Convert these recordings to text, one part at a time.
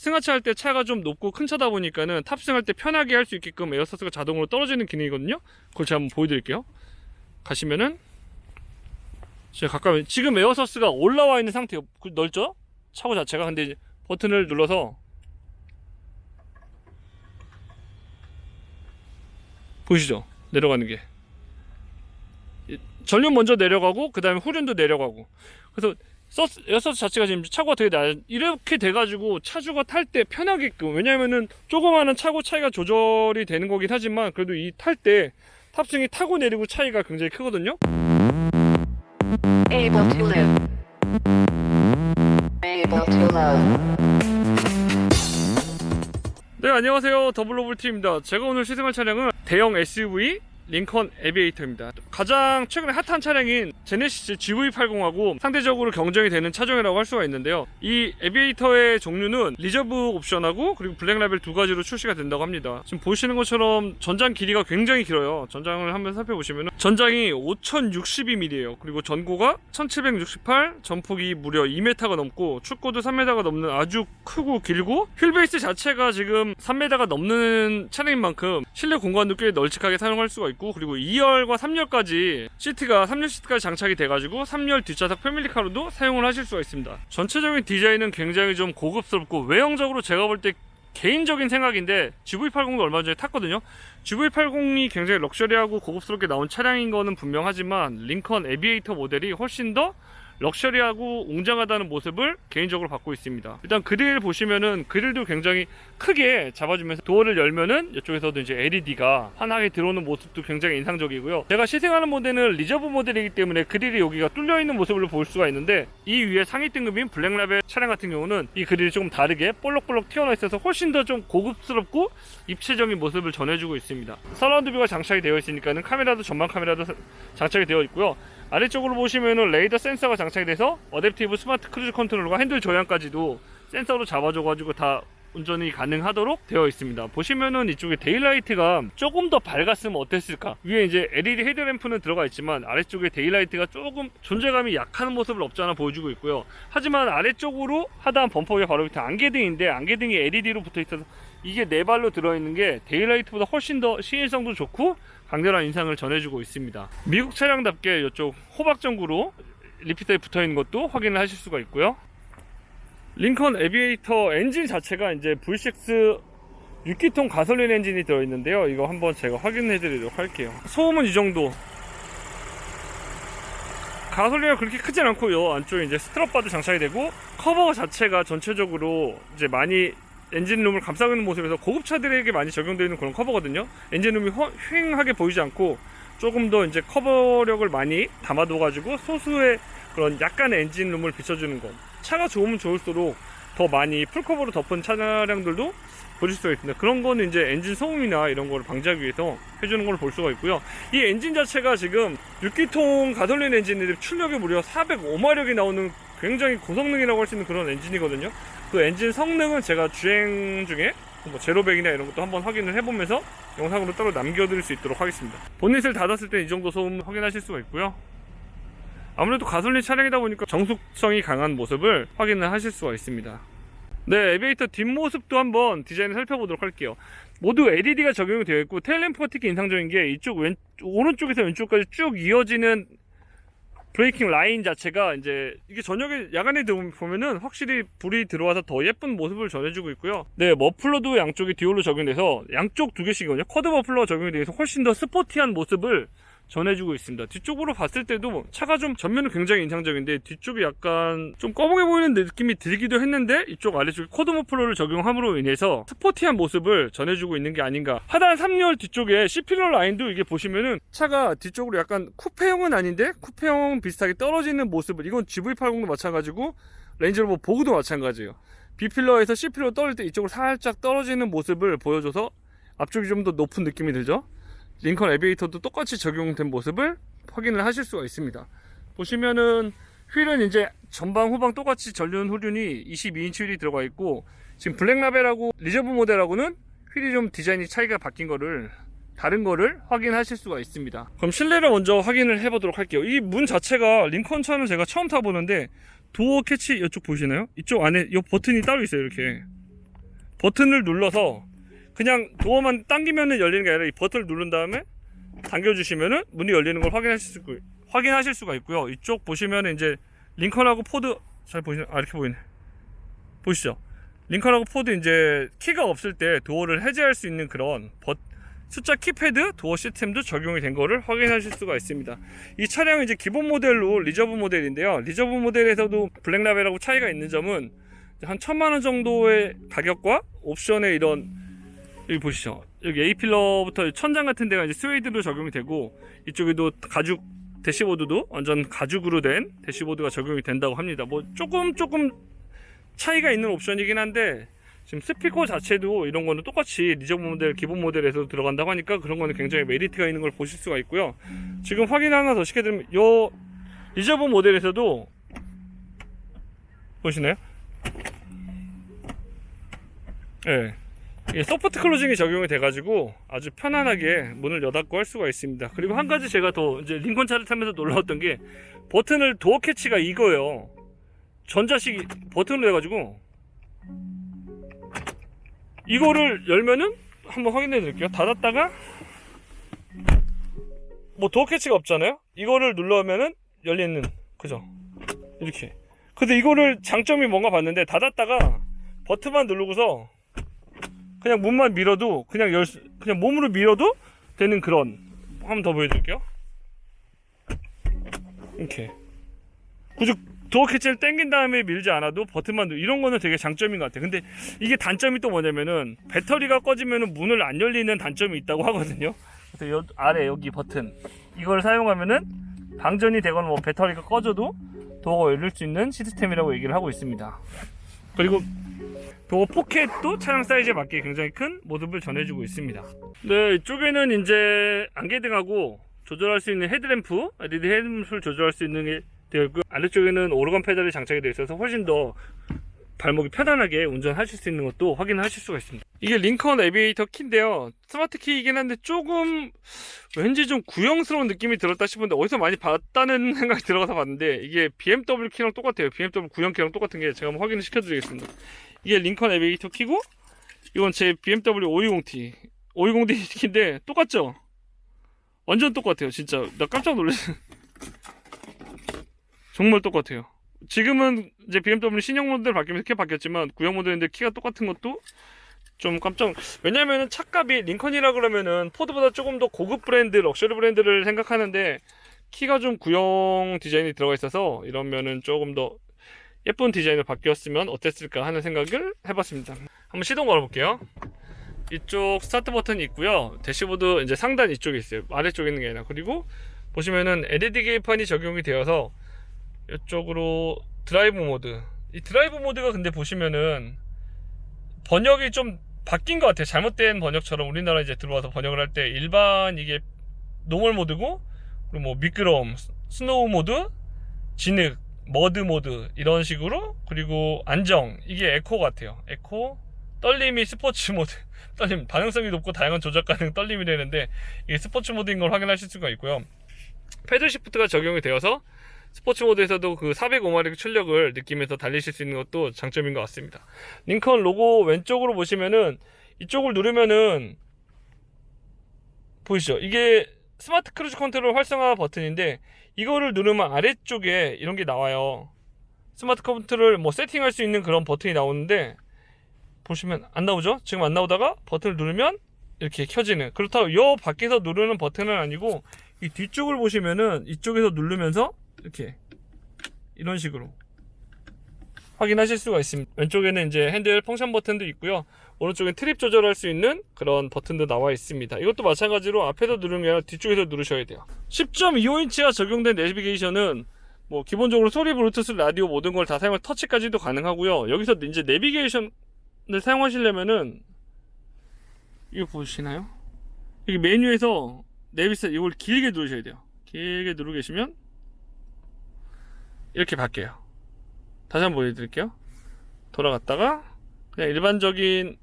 승하차 할 때 차가 좀 높고 큰 차다 보니까는 탑승할 때 편하게 할 수 있게끔 에어서스가 자동으로 떨어지는 기능이거든요. 그걸 제가 한번 보여드릴게요. 가시면은 제가 가까이 지금 에어서스가 올라와 있는 상태예요. 그 넓죠? 차고 자체가 근데 버튼을 눌러서 보이시죠? 내려가는 게 이- 전륜 먼저 내려가고 그 다음에 후륜도 내려가고 그래서 서스, 에어서스 자체가 지금 차고가 되게 낮 이렇게 돼가지고 차주가 탈 때 편하게끔 왜냐면은 조그마한 차고 차이가 조절이 되는 거긴 하지만 그래도 이 탈 때 탑승이 타고 내리고 차이가 굉장히 크거든요 Able to live. Able to love. 네 안녕하세요 더블로블티입니다 제가 오늘 시승할 차량은 대형 SUV 링컨 에비에이터입니다. 가장 최근에 핫한 차량인 제네시스 GV80하고 상대적으로 경쟁이 되는 차종이라고 할 수가 있는데요. 이 에비에이터의 종류는 리저브 옵션하고 그리고 블랙 라벨 두 가지로 출시가 된다고 합니다. 지금 보시는 것처럼 전장 길이가 굉장히 길어요. 전장을 한번 살펴보시면 전장이 5062mm예요 그리고 전고가 1768 전폭이 무려 2m가 넘고 축고도 3m가 넘는 아주 크고 길고 휠베이스 자체가 지금 3m가 넘는 차량인 만큼 실내 공간도 꽤 널찍하게 사용할 수가 있고 그리고 2열과 3열까지 시트가 3열 시트까지 장착이 돼가지고 3열 뒷좌석 패밀리카로도 사용을 하실 수가 있습니다. 전체적인 디자인은 굉장히 좀 고급스럽고 외형적으로 제가 볼 때 개인적인 생각인데 GV80도 얼마 전에 탔거든요. GV80이 굉장히 럭셔리하고 고급스럽게 나온 차량인 거는 분명하지만 링컨 에비에이터 모델이 훨씬 더 럭셔리하고 웅장하다는 모습을 개인적으로 받고 있습니다. 일단 그릴 보시면은 그릴도 굉장히 크게 잡아주면서 도어를 열면은 이쪽에서도 이제 LED가 환하게 들어오는 모습도 굉장히 인상적이고요. 제가 시승하는 모델은 리저브 모델이기 때문에 그릴이 여기가 뚫려 있는 모습을 볼 수가 있는데 이 위에 상위 등급인 블랙라벨 차량 같은 경우는 이 그릴이 조금 다르게 볼록볼록 튀어나와 있어서 훨씬 더 좀 고급스럽고 입체적인 모습을 전해주고 있습니다. 서라운드 뷰가 장착이 되어 있으니까는 카메라도 전방 카메라도 장착이 되어 있고요. 아래쪽으로 보시면은 레이더 센서가 장착이 돼서 어댑티브 스마트 크루즈 컨트롤과 핸들 조향까지도 센서로 잡아줘가지고 다 운전이 가능하도록 되어 있습니다. 보시면은 이쪽에 데일라이트가 조금 더 밝았으면 어땠을까? 위에 이제 LED 헤드램프는 들어가 있지만 아래쪽에 데일라이트가 조금 존재감이 약한 모습을 없지 않아 보여주고 있고요. 하지만 아래쪽으로 하단 범퍼 위에 바로 밑에 안개등인데 안개등이 LED로 붙어 있어서 이게 네 발로 들어있는 게 데일라이트보다 훨씬 더 시인성도 좋고 강렬한 인상을 전해주고 있습니다. 미국 차량답게 이쪽 호박 전구로 리피터에 붙어 있는 것도 확인을 하실 수가 있고요. 링컨 에비에이터 엔진 자체가 이제 V6 6기통 가솔린 엔진이 들어있는데요. 이거 한번 제가 확인해 드리도록 할게요. 소음은 이 정도. 가솔린이 그렇게 크진 않고 요. 안쪽에 이제 스트럿 바도 장착이 되고 커버 자체가 전체적으로 이제 많이 엔진룸을 감싸고 있는 모습에서 고급차들에게 많이 적용되어 있는 그런 커버거든요. 엔진룸이 허- 휑하게 보이지 않고 조금 더 이제 커버력을 많이 담아둬 가지고 소수의 그런 약간의 엔진룸을 비춰주는 것. 차가 좋으면 좋을수록 더 많이 풀커버로 덮은 차량들도 보실 수가 있습니다. 그런 거는 이제 엔진 소음이나 이런 거를 방지하기 위해서 해주는 걸 볼 수가 있고요. 이 엔진 자체가 지금 6기통 가솔린 엔진인데 출력이 무려 405마력이 나오는 굉장히 고성능이라고 할 수 있는 그런 엔진이거든요. 그 엔진 성능은 제가 주행 중에 뭐 제로백이나 이런 것도 한번 확인을 해보면서 영상으로 따로 남겨드릴 수 있도록 하겠습니다. 본닛을 닫았을 때 이 정도 소음 확인하실 수가 있고요. 아무래도 가솔린 차량이다 보니까 정숙성이 강한 모습을 확인을 하실 수가 있습니다. 네, 에베이터 뒷모습도 한번 디자인을 살펴보도록 할게요. 모두 LED가 적용이 되어 있고 테일램프가 특히 인상적인 게 이쪽 왼 오른쪽에서 왼쪽까지 쭉 이어지는 브레이킹 라인 자체가 이제 이게 저녁에 야간에 보면은 확실히 불이 들어와서 더 예쁜 모습을 전해주고 있고요. 네, 머플러도 양쪽에 듀얼로 적용돼서 양쪽 두 개씩이거든요. 쿼드 머플러 적용이 돼서 훨씬 더 스포티한 모습을 전해주고 있습니다. 뒤쪽으로 봤을 때도 차가 좀 전면은 굉장히 인상적인데 뒤쪽이 약간 좀 꺼보게 보이는 느낌이 들기도 했는데 이쪽 아래쪽에 쿼드 머플러를 적용함으로 인해서 스포티한 모습을 전해주고 있는 게 아닌가. 하단 3열 뒤쪽에 C필러 라인도 이게 보시면은 차가 뒤쪽으로 약간 쿠페형은 아닌데 쿠페형 비슷하게 떨어지는 모습을 이건 GV80도 마찬가지고 렌즈로버 보그도 마찬가지예요. B필러에서 C필러 떨어질 때 이쪽으로 살짝 떨어지는 모습을 보여줘서 앞쪽이 좀 더 높은 느낌이 들죠. 링컨 에비에이터도 똑같이 적용된 모습을 확인을 하실 수가 있습니다. 보시면은 휠은 이제 전방 후방 똑같이 전륜 후륜이 22인치 휠이 들어가 있고 지금 블랙라벨하고 리저브 모델하고는 휠이 좀 디자인이 차이가 바뀐 거를 다른 거를 확인하실 수가 있습니다. 그럼 실내를 먼저 확인을 해보도록 할게요. 이 문 자체가 링컨 차는 제가 처음 타보는데 도어 캐치 이쪽 보시나요? 이쪽 안에 이 버튼이 따로 있어요. 이렇게 버튼을 눌러서 그냥 도어만 당기면은 열리는 게 아니라 이 버튼을 누른 다음에 당겨주시면은 문이 열리는 걸 확인하실 수, 확인하실 수가 있고요. 이쪽 보시면은 이제 링컨하고 포드 잘 보시나? 아 이렇게 보이네. 보시죠. 링컨하고 포드 이제 키가 없을 때 도어를 해제할 수 있는 그런 버, 숫자 키패드 도어 시스템도 적용이 된 거를 확인하실 수가 있습니다. 이 차량은 이제 기본 모델로 리저브 모델인데요. 리저브 모델에서도 블랙라벨하고 차이가 있는 점은 한 천만 원 정도의 가격과 옵션의 이런 여기 보시죠. 여기 A 필러부터 천장 같은 데가 이제 스웨이드로 적용이 되고 이쪽에도 가죽 대시보드도 완전 가죽으로 된 대시보드가 적용이 된다고 합니다. 뭐 조금 조금 차이가 있는 옵션이긴 한데 지금 스피커 자체도 이런 거는 똑같이 리저브 모델 기본 모델에서 들어간다고 하니까 그런 거는 굉장히 메리트가 있는 걸 보실 수가 있고요. 지금 확인 하나 더 시켜드리면 요 리저브 모델에서도 보시나요? 예. 네. 소프트 클로징이 적용이 돼가지고 아주 편안하게 문을 여닫고 할 수가 있습니다. 그리고 한 가지 제가 더 이제 링컨 차를 타면서 놀라웠던 게 버튼을 도어 캐치가 이거예요. 전자식 버튼으로 해가지고 이거를 열면은 한번 확인해 드릴게요. 닫았다가 뭐 도어 캐치가 없잖아요. 이거를 눌러면은 열리는 그죠? 이렇게. 근데 이거를 장점이 뭔가 봤는데 닫았다가 버튼만 누르고서 그냥 문만 밀어도 그냥 열 수- 그냥 몸으로 밀어도 되는 그런 한번 더 보여드릴게요. 이렇게 굳이 도어 캐치를 당긴 다음에 밀지 않아도 버튼만 누 이런 거는 되게 장점인 것 같아요. 근데 이게 단점이 또 뭐냐면은 배터리가 꺼지면은 문을 안 열리는 단점이 있다고 하거든요. 그래서 요 아래 여기 버튼 이걸 사용하면은 방전이 되거나 뭐 배터리가 꺼져도 도어가 열릴 수 있는 시스템이라고 얘기를 하고 있습니다. 그리고 도어 포켓도 차량 사이즈에 맞게 굉장히 큰 모습을 전해주고 있습니다. 네, 이쪽에는 이제 안개등하고 조절할 수 있는 헤드램프, LED 헤드램프를 조절할 수 있는 게 되어 있고 아래쪽에는 오르간 페달이 장착이 되어 있어서 훨씬 더 발목이 편안하게 운전하실 수 있는 것도 확인하실 수가 있습니다. 이게 링컨 에비에이터 키인데요. 스마트 키이긴 한데 조금 왠지 좀 구형스러운 느낌이 들었다 싶은데 어디서 많이 봤다는 생각이 들어가서 봤는데 이게 BMW 키랑 똑같아요. BMW 구형 키랑 똑같은 게 제가 한번 확인을 시켜드리겠습니다. 이게 링컨 에비에이터 키고 이건 제 BMW 520T 520D 키인데 똑같죠? 완전 똑같아요 진짜. 나 깜짝 놀랐어요 정말 똑같아요. 지금은 이제 BMW 신형 모델 바뀌면서 키 바뀌었지만 구형 모델인데 키가 똑같은 것도 좀 깜짝 왜냐면은 차값이 링컨이라 그러면은 포드보다 조금 더 고급 브랜드 럭셔리 브랜드를 생각하는데 키가 좀 구형 디자인이 들어가 있어서 이러면은 조금 더 예쁜 디자인으로 바뀌었으면 어땠을까 하는 생각을 해봤습니다. 한번 시동 걸어볼게요. 이쪽 스타트 버튼이 있고요. 대시보드 이제 상단 이쪽에 있어요. 아래쪽에 있는 게 아니라 그리고 보시면은 LED 계기판이 적용이 되어서 이쪽으로 드라이브 모드. 이 드라이브 모드가 근데 보시면은 번역이 좀 바뀐 것 같아요. 잘못된 번역처럼 우리나라 이제 들어와서 번역을 할 때 일반 이게 노멀 모드고 그리고 뭐 미끄러움, 스노우 모드, 진흙, 머드 모드 이런 식으로 그리고 안정 이게 에코 같아요. 에코 떨림이 스포츠 모드 떨림 반응성이 높고 다양한 조작 가능 떨림이 되는데 이게 스포츠 모드인 걸 확인하실 수가 있고요. 패들 시프트가 적용이 되어서 스포츠 모드에서도 그 405마력 출력을 느끼면서 달리실 수 있는 것도 장점인 것 같습니다. 링컨 로고 왼쪽으로 보시면은 이쪽을 누르면은 보이시죠? 이게 스마트 크루즈 컨트롤 활성화 버튼인데 이거를 누르면 아래쪽에 이런 게 나와요. 스마트 컨트롤 뭐 세팅할 수 있는 그런 버튼이 나오는데 보시면 안 나오죠? 지금 안 나오다가 버튼을 누르면 이렇게 켜지는 그렇다고 요 밖에서 누르는 버튼은 아니고 이 뒤쪽을 보시면은 이쪽에서 누르면서 이렇게 이런 식으로 확인하실 수가 있습니다. 왼쪽에는 이제 핸들 펑션 버튼도 있고요. 오른쪽엔 트립 조절할 수 있는 그런 버튼도 나와 있습니다. 이것도 마찬가지로 앞에서 누르는 게 아니라 뒤쪽에서 누르셔야 돼요. 10.25인치가 적용된 내비게이션은 뭐 기본적으로 소리, 블루투스, 라디오 모든 걸 다 사용할 터치까지도 가능하고요. 여기서 이제 내비게이션을 사용하시려면은 이거 보시나요? 여기 메뉴에서 내비스 이걸 길게 누르셔야 돼요. 길게 누르고 계시면 이렇게 바뀌어요. 다시 한번 보여드릴게요. 돌아갔다가 그냥 일반적인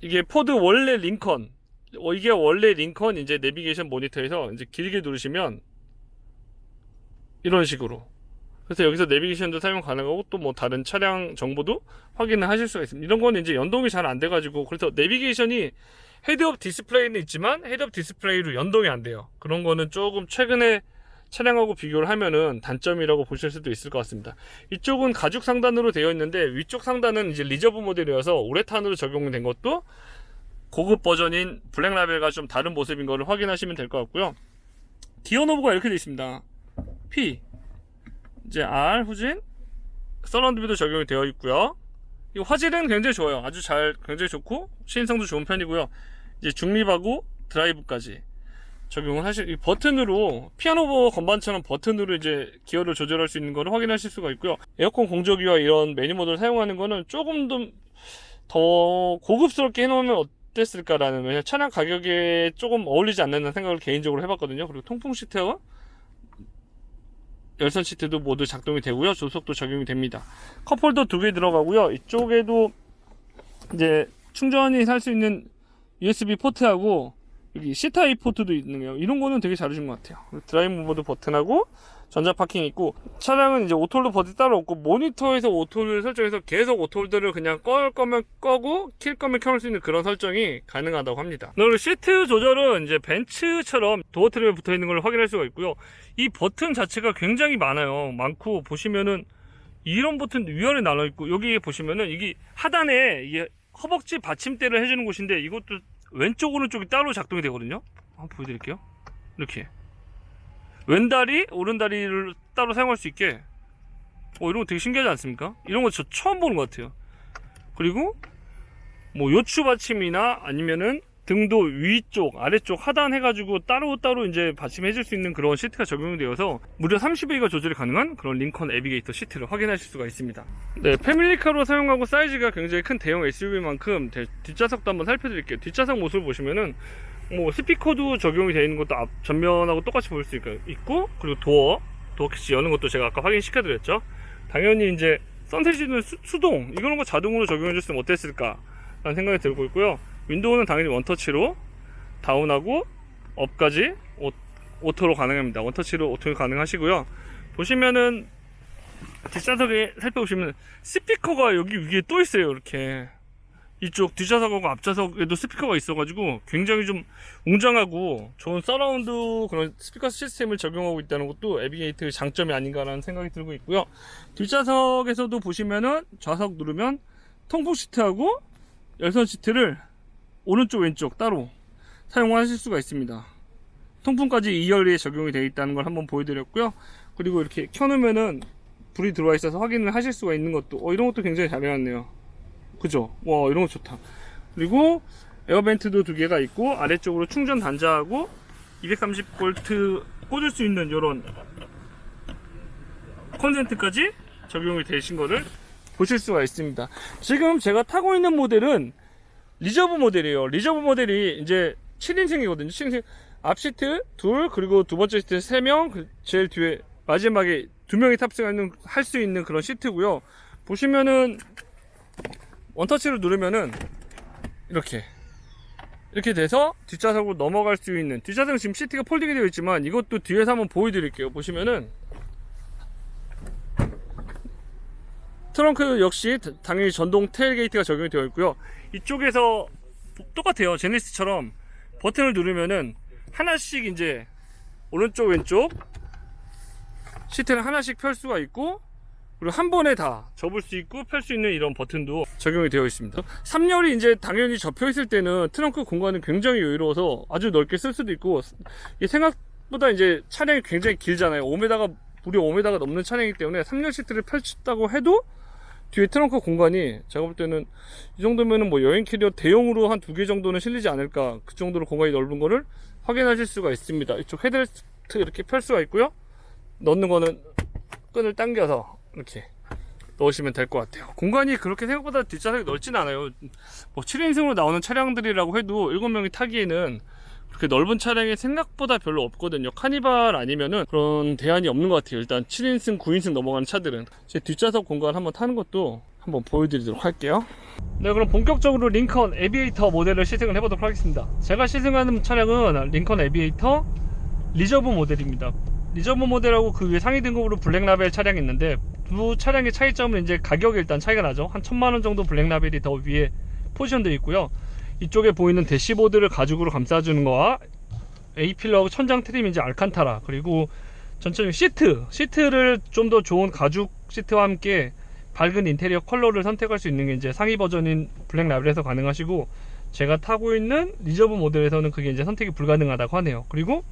이게 포드 원래 링컨 어, 이게 원래 링컨 이제 내비게이션 모니터에서 이제 길게 누르시면 이런 식으로 그래서 여기서 내비게이션도 사용 가능하고 또 뭐 다른 차량 정보도 확인을 하실 수가 있습니다. 이런 거는 이제 연동이 잘 안 돼가지고 그래서 내비게이션이 헤드업 디스플레이는 있지만 헤드업 디스플레이로 연동이 안 돼요. 그런 거는 조금 최근에 차량하고 비교를 하면은 단점이라고 보실 수도 있을 것 같습니다. 이쪽은 가죽 상단으로 되어 있는데 위쪽 상단은 이제 리저브 모델이어서 우레탄으로 적용된 것도 고급 버전인 블랙 라벨과 좀 다른 모습인 것을 확인하시면 될 것 같고요. 기어 노브가 이렇게 되어 있습니다. P 이제 R 후진 서라운드 뷰도 적용이 되어 있고요. 이 화질은 굉장히 좋아요. 아주 잘 굉장히 좋고 시인성도 좋은 편이고요. 이제 중립하고 드라이브까지 적용을 하실 이 버튼으로 피아노 건반처럼 버튼으로 이제 기어를 조절할 수 있는 거를 확인하실 수가 있고요. 에어컨 공조기와 이런 매니모드를 사용하는 거는 조금 더, 더 고급스럽게 해놓으면 어땠을까라는 왜냐 차량 가격에 조금 어울리지 않는 생각을 개인적으로 해봤거든요. 그리고 통풍 시트와 열선 시트도 모두 작동이 되고요. 조석도 적용이 됩니다. 컵홀더 두 개 들어가고요. 이쪽에도 이제 충전이 살수 있는 USB 포트하고 여기 C타입 포트도 있네요. 이런 거는 되게 잘해준 것 같아요. 드라이브 모드 버튼하고 전자 파킹 있고 차량은 이제 오토홀더 버튼 따로 없고 모니터에서 오토를 설정해서 계속 오토홀더를 그냥 꺼 거면 꺼고 킬 거면 켤 수 있는 그런 설정이 가능하다고 합니다. 그리고 시트 조절은 이제 벤츠처럼 도어 트림에 붙어 있는 걸 확인할 수가 있고요. 이 버튼 자체가 굉장히 많아요. 많고 보시면은 이런 버튼 위아래 나눠 있고 여기 보시면은 이게 하단에 이게 허벅지 받침대를 해주는 곳인데 이것도 왼쪽 오른쪽이 따로 작동이 되거든요. 한번 보여드릴게요. 이렇게 왼다리 오른다리를 따로 사용할 수 있게 어 이런 거 되게 신기하지 않습니까? 이런 거 저 처음 보는 것 같아요. 그리고 뭐 요추 받침이나 아니면은 등도 위쪽, 아래쪽 하단 해가지고 따로따로 이제 받침해줄 수 있는 그런 시트가 적용이 되어서 무려 30회가 조절이 가능한 그런 링컨 에비게이터 시트를 확인하실 수가 있습니다. 네, 패밀리카로 사용하고 사이즈가 굉장히 큰 대형 SUV만큼 뒷좌석도 한번 살펴드릴게요. 뒷좌석 모습을 보시면은 뭐 스피커도 적용이 되어 있는 것도 앞 전면하고 똑같이 볼 수 있고 그리고 도어, 도어 캐치 여는 것도 제가 아까 확인시켜드렸죠. 당연히 이제 선셋이는 수동 이런 거 자동으로 적용해줬으면 어땠을까 라는 생각이 들고 있고요. 윈도우는 당연히 원터치로 다운하고 업까지 오, 오토로 가능합니다. 원터치로 오토 가능하시고요. 보시면은 뒷좌석에 살펴보시면 스피커가 여기 위에 또 있어요. 이렇게 이쪽 뒷좌석하고 앞좌석에도 스피커가 있어가지고 굉장히 좀 웅장하고 좋은 서라운드 그런 스피커 시스템을 적용하고 있다는 것도 에비게이트의 장점이 아닌가라는 생각이 들고 있고요. 뒷좌석에서도 보시면은 좌석 누르면 통풍 시트하고 열선 시트를 오른쪽 왼쪽 따로 사용하실 수가 있습니다. 통풍까지 2열에 적용이 되어 있다는 걸 한번 보여드렸고요. 그리고 이렇게 켜놓으면은 불이 들어와 있어서 확인을 하실 수가 있는 것도 어, 이런 것도 굉장히 잘 해놨네요. 그죠? 와 이런 거 좋다. 그리고 에어벤트도 두 개가 있고 아래쪽으로 충전 단자하고 230V 꽂을 수 있는 이런 콘센트까지 적용이 되신 거를 보실 수가 있습니다. 지금 제가 타고 있는 모델은 리저브 모델이에요. 리저브 모델이 이제 7인승이거든요. 7인승 앞 시트 둘 그리고 두 번째 시트 3명 제일 뒤에 마지막에 두 명이 탑승하는 할 수 있는 그런 시트고요. 보시면은 원터치를 누르면은 이렇게 이렇게 돼서 뒷좌석으로 넘어갈 수 있는 뒷좌석은 지금 시트가 폴딩이 되어 있지만 이것도 뒤에서 한번 보여드릴게요. 보시면은 트렁크 역시 당연히 전동 테일게이트가 적용이 되어 있고요. 이쪽에서 똑같아요. 제네시스처럼 버튼을 누르면은 하나씩 이제 오른쪽 왼쪽 시트를 하나씩 펼 수가 있고 그리고 한 번에 다 접을 수 있고 펼 수 있는 이런 버튼도 적용이 되어 있습니다. 3열이 이제 당연히 접혀 있을 때는 트렁크 공간은 굉장히 여유로워서 아주 넓게 쓸 수도 있고 생각보다 이제 차량이 굉장히 길잖아요. 5m가 무려 5m가 넘는 차량이기 때문에 3열 시트를 펼쳤다고 해도 뒤에 트렁크 공간이 제가 볼 때는 이 정도면은 뭐 여행 캐리어 대용으로 한 두 개 정도는 실리지 않을까 그 정도로 공간이 넓은 거를 확인하실 수가 있습니다. 이쪽 헤드레스트 이렇게 펼 수가 있고요. 넣는 거는 끈을 당겨서 이렇게 넣으시면 될 것 같아요. 공간이 그렇게 생각보다 뒷좌석이 넓진 않아요. 뭐 7인승으로 나오는 차량들이라고 해도 7명이 타기에는 그렇게 넓은 차량이 생각보다 별로 없거든요. 카니발 아니면은 그런 대안이 없는 것 같아요. 일단 7인승, 9인승 넘어가는 차들은 제 뒷좌석 공간 한번 타는 것도 한번 보여드리도록 할게요. 네, 그럼 본격적으로 링컨 에비에이터 모델을 시승을 해보도록 하겠습니다. 제가 시승하는 차량은 링컨 에비에이터 리저브 모델입니다. 리저브 모델하고 그 위에 상위 등급으로 블랙 라벨 차량이 있는데 두 차량의 차이점은 이제 가격이 일단 차이가 나죠. 한 천만 원 정도 블랙 라벨이 더 위에 포지션되어 있고요. 이쪽에 보이는 대시보드를 가죽으로 감싸주는 거와 A 필러하고 천장 트림 이제 알칸타라 그리고 전체적인 시트 시트를 좀 더 좋은 가죽 시트와 함께 밝은 인테리어 컬러를 선택할 수 있는 게 이제 상위 버전인 블랙 라벨에서 가능하시고 제가 타고 있는 리저브 모델에서는 그게 이제 선택이 불가능하다고 하네요. 그리고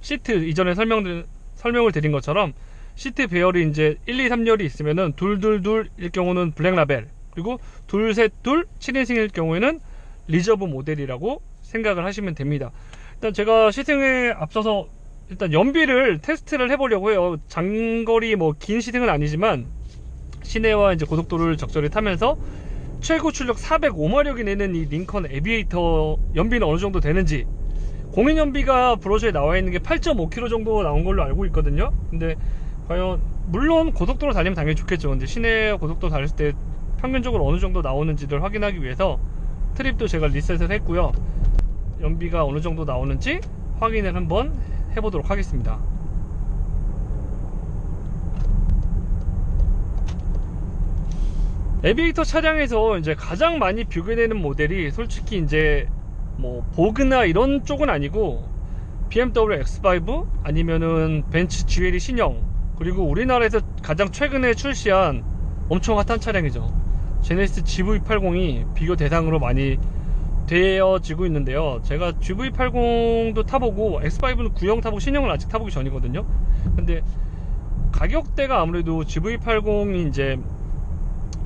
시트 이전에 설명 설명을 드린 것처럼 시트 배열이 이제 1, 2, 3열이 있으면은 둘 둘 둘일 경우는 블랙 라벨 그리고 둘 셋 둘 7인승일 경우에는 리저브 모델이라고 생각을 하시면 됩니다. 일단 제가 시승에 앞서서 일단 연비를 테스트를 해보려고 해요. 장거리 뭐 긴 시승은 아니지만 시내와 이제 고속도로를 적절히 타면서 최고 출력 405마력이 내는 이 링컨 에비에이터 연비는 어느 정도 되는지 공인 연비가 브로셔에 나와 있는 게 8.5km 정도 나온 걸로 알고 있거든요. 근데 과연 물론 고속도로 달리면 당연히 좋겠죠. 근데 시내 고속도로 달릴 때 평균적으로 어느 정도 나오는지를 확인하기 위해서 트립도 제가 리셋을 했고요. 연비가 어느 정도 나오는지 확인을 한번 해보도록 하겠습니다. 에비에이터 차량에서 이제 가장 많이 비교되는 모델이 솔직히 이제 뭐 보그나 이런 쪽은 아니고 BMW X5 아니면은 벤츠 GLE 신형 그리고 우리나라에서 가장 최근에 출시한 엄청 핫한 차량이죠. 제네시스 GV80이 비교 대상으로 많이 되어지고 있는데요. 제가 GV80도 타보고 X5는 구형 타보고 신형을 아직 타보기 전이거든요. 근데 가격대가 아무래도 GV80이 이제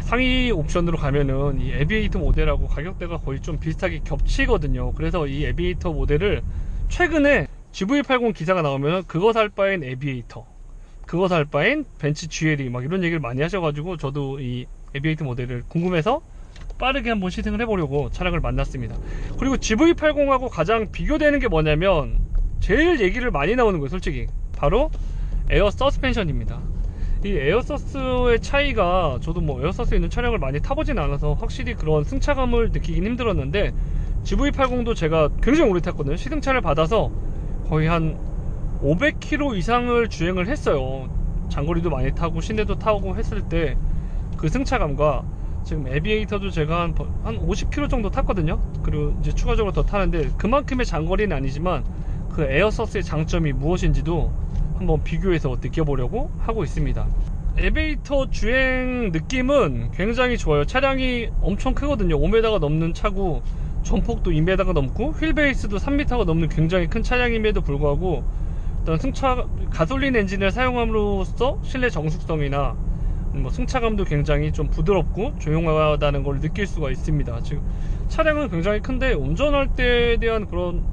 상위 옵션으로 가면은 이 에비에이터 모델하고 가격대가 거의 좀 비슷하게 겹치거든요. 그래서 이 에비에이터 모델을 최근에 GV80 기사가 나오면 그거 살 바엔 에비에이터, 그거 살 바엔 벤츠 GLE 막 이런 얘기를 많이 하셔가지고 저도 이 에비에이터 모델을 궁금해서 빠르게 한번 시승을 해보려고 차량을 만났습니다. 그리고 GV80하고 가장 비교되는 게 뭐냐면 제일 얘기를 많이 나오는 거예요, 솔직히. 바로 에어 서스펜션입니다. 이 에어 서스의 차이가 저도 뭐 에어 서스 있는 차량을 많이 타보진 않아서 확실히 그런 승차감을 느끼긴 힘들었는데 GV80도 제가 굉장히 오래 탔거든요. 시승차를 받아서 거의 한 500km 이상을 주행을 했어요. 장거리도 많이 타고 시내도 타고 했을 때 그 승차감과 지금 에비에이터도 제가 한, 버- 한 50km 정도 탔거든요. 그리고 이제 추가적으로 더 타는데 그만큼의 장거리는 아니지만 그 에어서스의 장점이 무엇인지도 한번 비교해서 느껴보려고 하고 있습니다. 에베이터 주행 느낌은 굉장히 좋아요. 차량이 엄청 크거든요. 5m가 넘는 차고 전폭도 2m가 넘고 휠베이스도 3m가 넘는 굉장히 큰 차량임에도 불구하고 어떤 승차 가솔린 엔진을 사용함으로써 실내 정숙성이나 뭐 승차감도 굉장히 좀 부드럽고 조용하다는 걸 느낄 수가 있습니다. 지금 차량은 굉장히 큰데 운전할 때에 대한 그런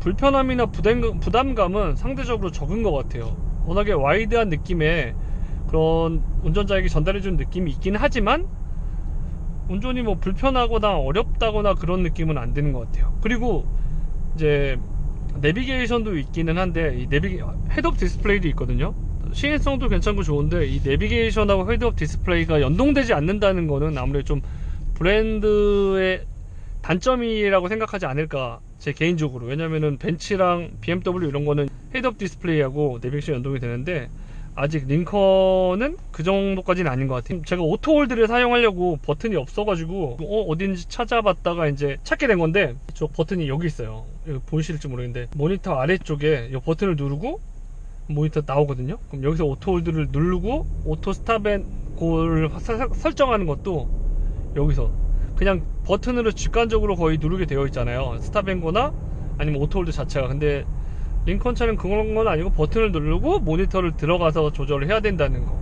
불편함이나 부담, 부담감은 상대적으로 적은 것 같아요. 워낙에 와이드한 느낌의 그런 운전자에게 전달해주는 느낌이 있긴 하지만 운전이 뭐 불편하거나 어렵다거나 그런 느낌은 안 드는 것 같아요. 그리고 이제 내비게이션도 있기는 한데 이 내비 헤드업 디스플레이도 있거든요. 시인성도 괜찮고 좋은데 이 내비게이션하고 헤드업 디스플레이가 연동되지 않는다는 거는 아무래도 좀 브랜드의 단점이라고 생각하지 않을까 제 개인적으로. 왜냐면은 벤츠랑 BMW 이런 거는 헤드업 디스플레이하고 내비게이션 연동이 되는데 아직 링컨은 그 정도까지는 아닌 것 같아요. 제가 오토홀드를 사용하려고 버튼이 없어가지고 어, 어딘지 찾아봤다가 이제 찾게 된 건데 저 버튼이 여기 있어요. 보이실지 모르겠는데 모니터 아래쪽에 이 버튼을 누르고 모니터 나오거든요. 그럼 여기서 오토 홀드를 누르고 오토 스탑앤 고를 설정하는 것도 여기서 그냥 버튼으로 직관적으로 거의 누르게 되어 있잖아요. 스탑 앤 고나 아니면 오토 홀드 자체가. 근데 링컨 차는 그런 건 아니고 버튼을 누르고 모니터를 들어가서 조절을 해야 된다는 거.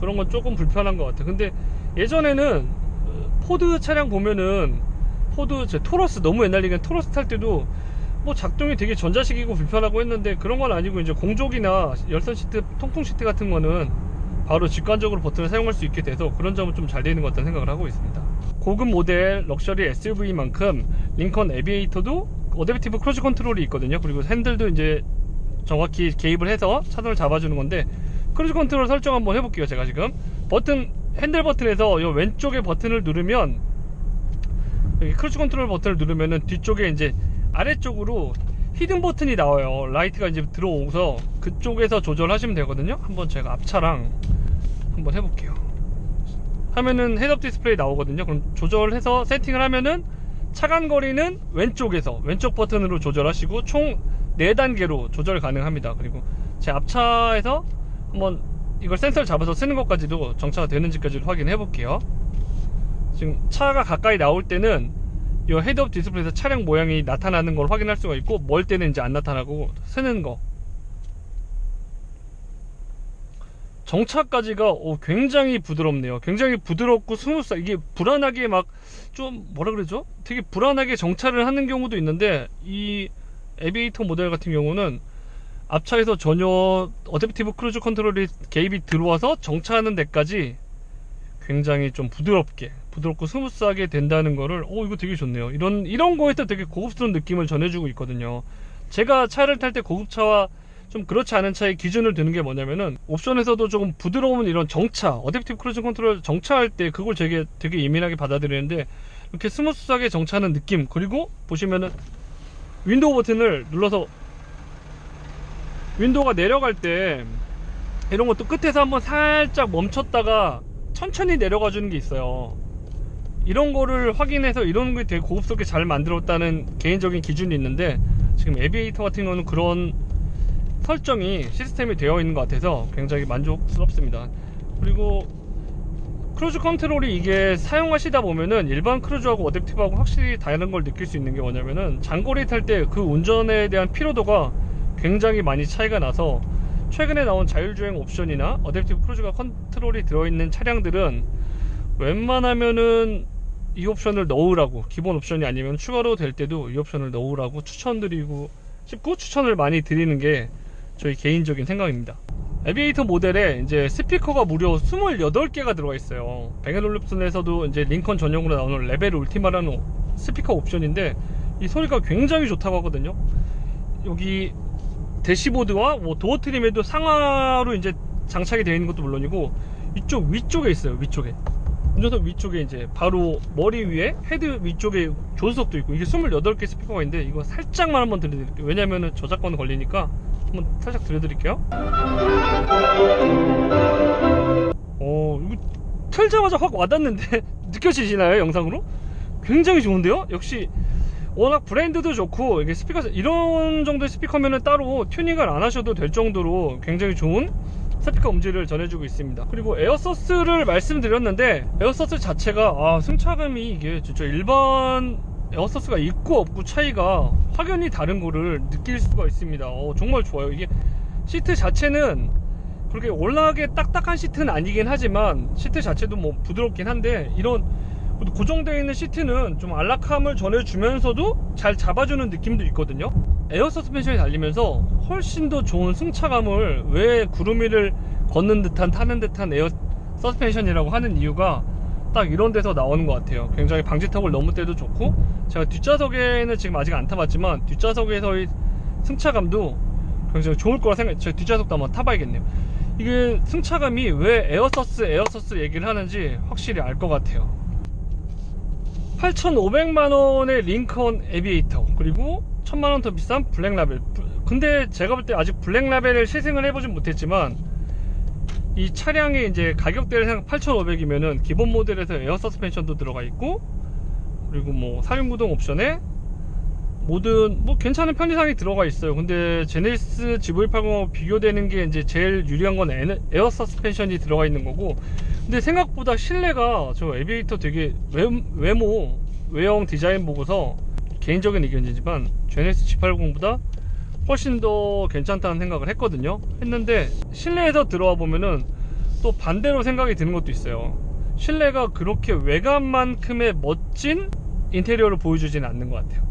그런 건 조금 불편한 것 같아요. 근데 예전에는 어, 포드 차량 보면은 포드 제 토러스 너무 옛날 얘기는 토러스 탈 때도 뭐 작동이 되게 전자식이고 불편하고 했는데 그런 건 아니고 이제 공족이나 열선 시트 통풍 시트 같은 거는 바로 직관적으로 버튼을 사용할 수 있게 돼서 그런 점은 좀 잘 되는 것 같다는 생각을 하고 있습니다 고급 모델 럭셔리 SUV만큼 링컨 에비에이터도 어댑티브 크루즈 컨트롤이 있거든요. 그리고 핸들도 이제 정확히 개입을 해서 차선을 잡아주는 건데 크루즈 컨트롤 설정 한번 해볼게요. 제가 지금 버튼 핸들 버튼에서 이 왼쪽에 버튼을 누르면 여기 크루즈 컨트롤 버튼을 누르면은 뒤쪽에 이제 아래쪽으로 히든 버튼이 나와요. 라이트가 이제 들어오고서 그쪽에서 조절하시면 되거든요. 한번 제가 앞차랑 한번 해볼게요. 하면은 헤드업 디스플레이 나오거든요. 그럼 조절해서 세팅을 하면은 차간 거리는 왼쪽에서 왼쪽 버튼으로 조절하시고 총 4단계로 조절 가능합니다. 그리고 제 앞차에서 한번 이걸 센서를 잡아서 쓰는 것까지도 정차가 되는지까지도 확인해 볼게요. 지금 차가 가까이 나올 때는 이 헤드업 디스플레이에서 차량 모양이 나타나는 걸 확인할 수가 있고 멀 때는 이제 안 나타나고 쓰는 거. 정차까지가 오, 굉장히 부드럽네요. 굉장히 부드럽고 스무스 이게 불안하게 막 좀 뭐라 그러죠? 되게 불안하게 정차를 하는 경우도 있는데 이 에비에이터 모델 같은 경우는 앞차에서 전혀 어댑티브 크루즈 컨트롤이 개입이 들어와서 정차하는 데까지 굉장히 좀 부드럽게 부드럽고 스무스하게 된다는 거를 오 이거 되게 좋네요 이런 이런 거에서 되게 고급스러운 느낌을 전해주고 있거든요 제가 차를 탈 때 고급차와 좀 그렇지 않은 차의 기준을 두는 게 뭐냐면은 옵션에서도 조금 부드러운 이런 정차 어댑티브 크루즈 컨트롤 정차할 때 그걸 되게 되게 예민하게 받아들이는데 이렇게 스무스하게 정차하는 느낌 그리고 보시면은 윈도우 버튼을 눌러서 윈도우가 내려갈 때 이런 것도 끝에서 한번 살짝 멈췄다가 천천히 내려가 주는 게 있어요. 이런 거를 확인해서 이런 게 되게 고급스럽게 잘 만들었다는 개인적인 기준이 있는데 지금 에비에이터 같은 경우는 그런 설정이 시스템이 되어 있는 것 같아서 굉장히 만족스럽습니다. 그리고 크루즈 컨트롤이 이게 사용하시다 보면은 일반 크루즈하고 어댑티브하고 확실히 다른 걸 느낄 수 있는 게 뭐냐면은 장거리 탈 때 그 운전에 대한 피로도가 굉장히 많이 차이가 나서 최근에 나온 자율주행 옵션이나 어댑티브 크루즈가 컨트롤이 들어있는 차량들은 웬만하면은 이 옵션을 넣으라고 기본 옵션이 아니면 추가로 될 때도 이 옵션을 넣으라고 추천드리고 싶고 추천을 많이 드리는 게 저희 개인적인 생각입니다. 에비에이터 모델에 이제 스피커가 무려 28개가 들어가 있어요. 뱅앤올룹슨에서도 이제 링컨 전용으로 나오는 레벨 울티마라는 스피커 옵션인데 이 소리가 굉장히 좋다고 하거든요. 여기 대시보드와 뭐 도어 트림에도 상하로 이제 장착이 되어 있는 것도 물론이고 이쪽 위쪽에 있어요. 위쪽에. 운전석 위쪽에 이제 바로 머리 위에 헤드 위쪽에 조수석도 있고 이게 28개 스피커가 있는데 이거 살짝만 한번 들려드릴게요. 왜냐면은 저작권 걸리니까 한번 살짝 들려드릴게요. 어, 이거 틀자마자 확 와닿는데 느껴지시나요? 영상으로? 굉장히 좋은데요? 역시 워낙 브랜드도 좋고 이게 스피커 이런 정도의 스피커면은 따로 튜닝을 안 하셔도 될 정도로 굉장히 좋은 스피커 음질을 전해주고 있습니다. 그리고 에어서스를 말씀드렸는데 에어서스 자체가 아, 승차감이 이게 진짜 일반 에어서스가 있고 없고 차이가 확연히 다른 거를 느낄 수가 있습니다. 어, 정말 좋아요. 이게 시트 자체는 그렇게 올라가게 딱딱한 시트는 아니긴 하지만 시트 자체도 뭐 부드럽긴 한데 이런 고정되어 있는 시트는 좀 안락함을 전해주면서도 잘 잡아주는 느낌도 있거든요. 에어 서스펜션이 달리면서 훨씬 더 좋은 승차감을 왜 구름 위를 걷는 듯한 타는 듯한 에어 서스펜션이라고 하는 이유가 딱 이런 데서 나오는 것 같아요. 굉장히 방지턱을 넘을 때도 좋고 제가 뒷좌석에는 지금 아직 안 타봤지만 뒷좌석에서의 승차감도 굉장히 좋을 거라 생각. 제가 뒷좌석도 한번 타봐야겠네요. 이게 승차감이 왜 에어서스 에어서스 얘기를 하는지 확실히 알 것 같아요. 8,500만원의 링컨 에비에이터 그리고 1,000만원 더 비싼 블랙라벨. 근데 제가 볼 때 아직 블랙라벨을 시승을 해보진 못했지만 이 차량의 이제 가격대를 생각 8,500이면은 기본 모델에서 에어 서스펜션도 들어가 있고 그리고 뭐 사륜구동 옵션에 모든 뭐 괜찮은 편의상이 들어가 있어요. 근데 제네시스 GV80하고 비교되는 게 이제 제일 유리한 건 에- 에어 서스펜션이 들어가 있는 거고 근데 생각보다 실내가 저 에비에이터 되게 외, 외모 외형 디자인 보고서 개인적인 의견이지만 제네시스 G80보다 훨씬 더 괜찮다는 생각을 했거든요. 했는데 실내에서 들어와 보면은 또 반대로 생각이 드는 것도 있어요. 실내가 그렇게 외관만큼의 멋진 인테리어를 보여주지는 않는 것 같아요.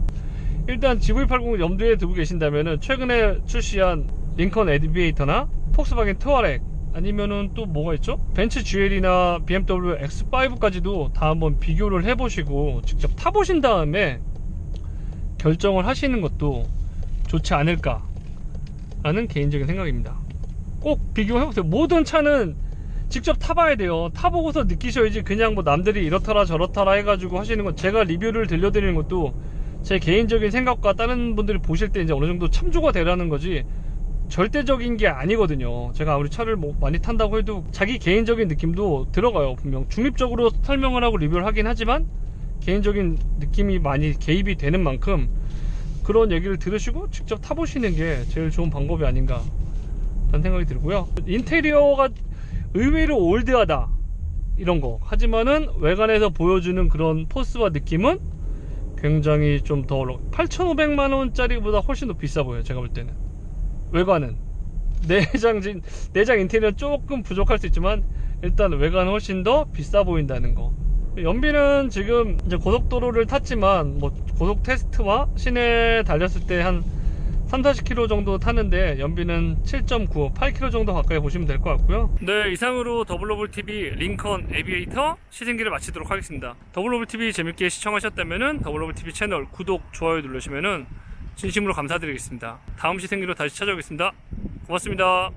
일단 GV80 염두에 두고 계신다면은 최근에 출시한 링컨 에디비에이터나 폭스바겐 트와렉 아니면은 또 뭐가 있죠? 벤츠 GL이나 BMW X5까지도 다 한번 비교를 해보시고 직접 타보신 다음에 결정을 하시는 것도 좋지 않을까 라는 개인적인 생각입니다. 꼭 비교해보세요. 모든 차는 직접 타봐야 돼요. 타보고서 느끼셔야지 그냥 뭐 남들이 이렇더라 저렇더라 해가지고 하시는 건 제가 리뷰를 들려드리는 것도 제 개인적인 생각과 다른 분들이 보실 때 이제 어느 정도 참조가 되라는 거지 절대적인 게 아니거든요. 제가 아무리 차를 뭐 많이 탄다고 해도 자기 개인적인 느낌도 들어가요. 분명 중립적으로 설명을 하고 리뷰를 하긴 하지만 개인적인 느낌이 많이 개입이 되는 만큼 그런 얘기를 들으시고 직접 타보시는 게 제일 좋은 방법이 아닌가 라는 생각이 들고요. 인테리어가 의외로 올드하다 이런 거 하지만은 외관에서 보여주는 그런 포스와 느낌은 굉장히 좀 더 8,500만 원짜리보다 훨씬 더 비싸 보여요. 제가 볼 때는 외관은 내장 진- 내장 인테리어 조금 부족할 수 있지만 일단 외관은 훨씬 더 비싸 보인다는 거. 연비는 지금 이제 고속도로를 탔지만 뭐 고속 테스트와 시내 달렸을 때 한 3, 40km 정도 타는데 연비는 7.9, 8km 정도 가까이 보시면 될 것 같고요. 네, 이상으로 더블로블 TV 링컨 에비에이터 시승기를 마치도록 하겠습니다. 더블로블 TV 재밌게 시청하셨다면은 더블로블 TV 채널 구독, 좋아요 누르시면은 진심으로 감사드리겠습니다. 다음 시승기로 다시 찾아오겠습니다. 고맙습니다.